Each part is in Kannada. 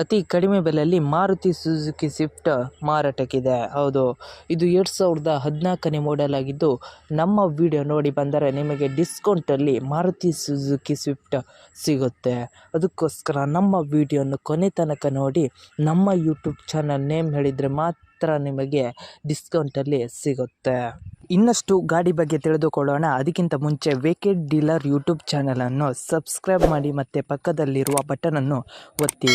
ಅತಿ ಕಡಿಮೆ ಬೆಲೆಯಲ್ಲಿ ಮಾರುತಿ ಸುಜುಕಿ ಸ್ವಿಫ್ಟ್ ಮಾರಾಟಕ್ಕಿದೆ. ಹೌದು, ಇದು ಎರಡು ಸಾವಿರದ ಹದಿನಾಲ್ಕನೇ ಮಾಡೆಲ್ ಆಗಿದ್ದು, ನಮ್ಮ ವಿಡಿಯೋ ನೋಡಿ ಬಂದರೆ ನಿಮಗೆ ಡಿಸ್ಕೌಂಟಲ್ಲಿ ಮಾರುತಿ ಸುಜುಕಿ ಸ್ವಿಫ್ಟ್ ಸಿಗುತ್ತೆ. ಅದಕ್ಕೋಸ್ಕರ ನಮ್ಮ ವಿಡಿಯೋನ ಕೊನೆ ತನಕ ನೋಡಿ, ನಮ್ಮ ಯೂಟ್ಯೂಬ್ ಚಾನಲ್ ನೇಮ್ ಹೇಳಿದರೆ ಮಾತ್ರ ನಿಮಗೆ ಡಿಸ್ಕೌಂಟಲ್ಲಿ ಸಿಗುತ್ತೆ. ಇನ್ನಷ್ಟು ಗಾಡಿ ಬಗ್ಗೆ ತಿಳಿದುಕೊಳ್ಳೋಣ. ಅದಕ್ಕಿಂತ ಮುಂಚೆ ವೇಕೆಡ್ ಡೀಲರ್ ಯೂಟ್ಯೂಬ್ ಚಾನಲನ್ನು ಸಬ್ಸ್ಕ್ರೈಬ್ ಮಾಡಿ ಮತ್ತು ಪಕ್ಕದಲ್ಲಿರುವ ಬಟನನ್ನು ಒತ್ತಿ.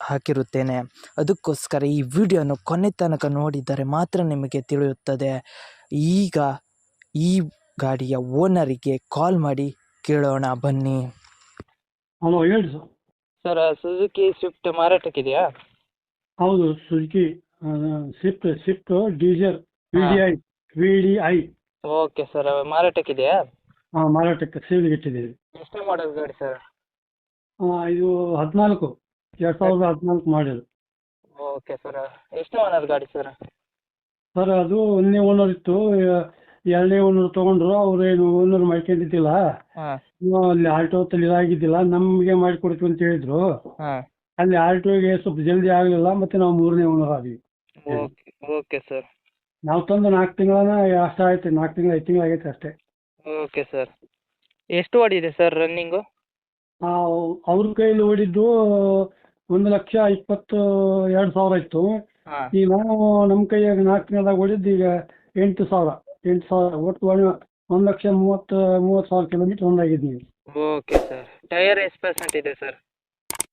ಹಾಕಿರುತ್ತೇನೆ. ಅದಕ್ಕೋಸ್ಕರ ಈ ವಿಡಿಯೋನು ಕೊನೆ ತನಕ ನೋಡಿದರೆ ಮಾತ್ರ ನಿಮಗೆ ತಿಳಿಯುತ್ತದೆ. ಈಗ ಈ ಗಾಡಿಯ ಓನರಿಗೆ ಕಾಲ್ ಮಾಡಿ ಕೇಳೋಣ ಬನ್ನಿ. ಹಲೋ ಹೇಳಿ ಸರ್. ಸರ್ ಸುಜುಕಿ ಸ್ವಿಫ್ಟ್ ಮಾರಾಟಕ್ಕಿದೆಯಾ? ಹೌದು Suzuki Swift Swift diesel V D I V D I okay sir ಮಾರಾಟಕ್ಕಿದೆಯಾ? ಹಾಂ ಮಾರಾಟಕ್ಕೆ ಸೇವೆಗೆ ಇಟ್ಟಿದ್ದೀವಿ ಎಷ್ಟು ಮಾಡಲ್ ಗಾಡಿ ಸರ್? ಇದು ಹದಿನಾಲ್ಕು. ಎರಡು ಸಾವಿರದ ಹದಿನಾಲ್ಕು ಮಾಡಿದ್ರು ಓಕೆ ಸರ್. ಎಷ್ಟು ಓನರ್ ಗಾಡಿ ಸರ್? ಸರ್ ಅದು ಒಂದನೇ ಓನರ್ ಇತ್ತು. ಎರಡನೇ ಓನರ್ ತೊಗೊಂಡ್ರು. ಅವ್ರೇನು ಓನರ್ ಮಾಡ್ಕೊಂಡಿದ್ದಿಲ್ಲ. ಹಾಂ. ಇನ್ನು ಅಲ್ಲಿ ಆಲ್ಟೋ ತಲ್ಲಿ ಇದಾಗಿದ್ದಿಲ್ಲ. ನಮಗೆ ಮಾಡಿಕೊಡ್ತೀವಿ ಅಂತ ಹೇಳಿದ್ರು. ಹಾಂ. ಅಲ್ಲಿ ಆಲ್ಟೋಗೆ ಸ್ವಲ್ಪ ಜಲ್ದಿ ಆಗಲಿಲ್ಲ. ಮತ್ತೆ ನಾವು ಮೂರನೇ ಓನರ್ ಆದ್ವಿ. Okay okay sir. ನಾವು ತಂದು ನಾಲ್ಕು ತಿಂಗಳಾನ ಅಷ್ಟೇ ಆಯ್ತು. ನಾಲ್ಕು ತಿಂಗಳು ಐದು ತಿಂಗಳು ಆಗೈತೆ ಅಷ್ಟೇ. Okay sir. ಎಷ್ಟು ಓಡಿದೆ ಸರ್ ರನ್ನಿಂಗು ಅವ್ರ ಕೈಯಲ್ಲಿ ಓಡಿದ್ದು ಒಂದು ಲಕ್ಷ ಇಪ್ಪತ್ತು ಎರಡು ಸಾವಿರ ಇತ್ತು. ಹಾಂ. ಈಗ ನಾವು ನಮ್ಮ ಕೈಯಾಗ ನಾಲ್ಕು ಓಡಿದ್ದು ಈಗ ಎಂಟು ಸಾವಿರ ಎಂಟು ಸಾವಿರ. ಒಟ್ಟು ಒಂದು ಒಂದು ಲಕ್ಷ ಮೂವತ್ತು ಮೂವತ್ತು ಸಾವಿರ ಕಿಲೋಮೀಟರ್ ಒಂದಾಗಿದ್ದೀವಿ ಓಕೆ ಸರ್. ಟೈರ್ ಎಷ್ಟು ಪರ್ಸೆಂಟ್ ಇದೆ ಸರ್?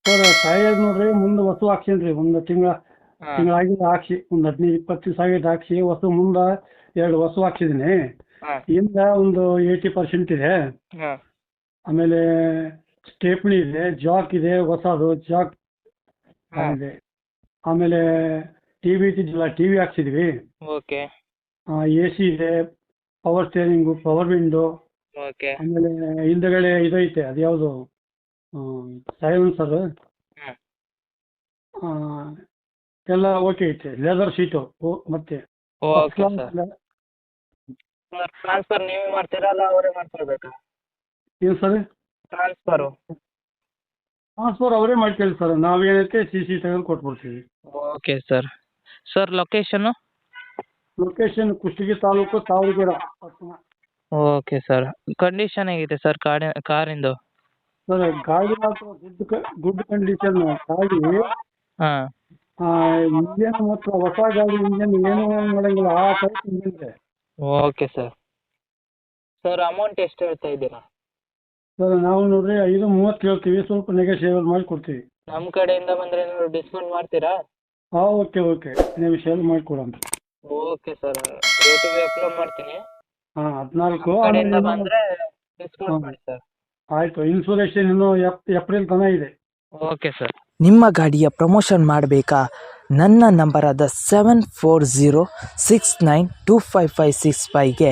ಸರ್ ಟೈರ್ ನೋಡ್ರಿ ಮುಂದೆ ಹೊಸ ಹಾಕ್ಸೀನಿ ರೀ ಒಂದು ತಿಂಗಳ ಹಾಂ. ತಿಂಗಳಾಗಿದ್ದು ಹಾಕ್ಸಿ. ಒಂದು ಹದಿನೈದು ಇಪ್ಪತ್ತು ದಿವಸ ಆಗಿದ್ದು ಹಾಕ್ಸಿ. ಹೊಸ ಮುಂದೆ ಎರಡು ಹೊಸ ಹಾಕ್ಸಿದ್ದೀನಿ. ಇಂದ ಹಿಂದೆ ಒಂದು ಏಯ್ಟಿ ಪರ್ಸೆಂಟ್ ಇದೆ. ಹಾಂ. ಆಮೇಲೆ ಸ್ಟೇಪ್ನಿ ಇದೆ ಜಾಕ್ ಇದೆ ಹೊಸದು. ಜಾಕ್ ಇದೆ ಆಮೇಲೆ ಟಿ ವಿ ಇದ್ದಿದ್ದಿಲ್ಲ ಟಿ ವಿ ಹಾಕ್ಸಿದ್ವಿ. ಓಕೆ. ಎ ಸಿ ಇದೆ power steering power window okay. ಆಮೇಲೆ ಹಿಂದಗಡೆ ಇದೈತೆ ಅದು ಯಾವುದು? ಸೈಲೆನ್ಸರ್ ಸರ್ ಎಲ್ಲ ಓಕೆ ಐತೆ ಲೆದರ್ ಶೀಟು ಮತ್ತೆ. ಟ್ರಾನ್ಸ್ಫರ್ ನೀವೇ ಮಾಡ್ತೀರಾ ಅಲ್ಲ ಅವರೇ ಮಾಡ್ಕೊಳ್ಬೇಕಾ? ಏನು ಸರ್? ಟ್ರಾನ್ಸ್ಫರು ಟ್ರಾನ್ಸ್ಫರ್ ಅವರೇ ಮಾಡ್ಕೊಳ್ಳಿ ಸರ್. ನಾವೇನೈತೆ ಸಿ ಸಿ ತೆಗೆದು ಕೊಟ್ಬಿಡ್ತೀವಿ. Okay sir sir location location Kushtagi taluk Tavaragere okay sir condition ಹೇಗಿದೆ ಸರ್ ಕಾಡಿ ಕಾರಿಂದು? ಸರ್ ಗಾಡಿ ಮಾತ್ರ ಗುಡ್ ಕ ಗುಡ್ ಕಂಡೀಷನ್ ಗಾಡಿ ಹಾಂ. ಇಂಜನ್ ಮಾತ್ರ ಹೊಸ ಗಾಡಿ ಇಂಜಿನ್ ಏನು ಮಾಡಂಗಿಲ್ಲ. ಆ ಟೈಪ್ ಇಂಜಿನ್ ಇದೆ. ಓಕೆ ಸರ್ ಸರ್ ಅಮೌಂಟ್ ಎಷ್ಟು ಹೇಳ್ತಾ ಇದ್ದೀರಾ? ಸರ್ ನಾವು ನೋಡ್ರಿ ಐದು ಮೂವತ್ತು ಹೇಳ್ತೀವಿ ಸ್ವಲ್ಪ ನೆಗೋಷಿಯೇಬಲ್ ಮಾಡಿ ಕೊಡ್ತೀವಿ ನಮ್ಮ ಕಡೆಯಿಂದ ಬಂದರೆ ಏನಾದ್ರು ಡಿಸ್ಕೌಂಟ್ ಮಾಡ್ತೀರಾ? ಹಾಂ ಓಕೆ ಓಕೆ ನೆಗೋಷಿಯೇಬಲ್ ಮಾಡಿ ಕೊಡೋಣ ಓಕೆ ಸರ್ ಯೂಟ್ಯೂಬ್ಗೆ ಅಪ್ಲೋಡ್ ಮಾಡ್ತೀನಿ. ಹಾಂ ಹದಿನಾಲ್ಕು ನಮ್ಮ ಕಡೆಯಿಂದ ಬಂದರೆ ಡಿಸ್ಕೌಂಟ್. ಮಾಡಿ ಸರ್ ಆಯಿತು ಇನ್ಸೂರೆನ್ಸ್ ಇನ್ನು ಎಪ್ ಏಪ್ರಿಲ್ ತನಕ ಇದೆ. ಓಕೆ ಸರ್ ನಿಮ್ಮ ಗಾಡಿಯ ಪ್ರಮೋಷನ್ ಮಾಡಬೇಕಾ? ನನ್ನ ನಂಬರಾದ seven four zero six nine two five five six ಫೈವ್ಗೆ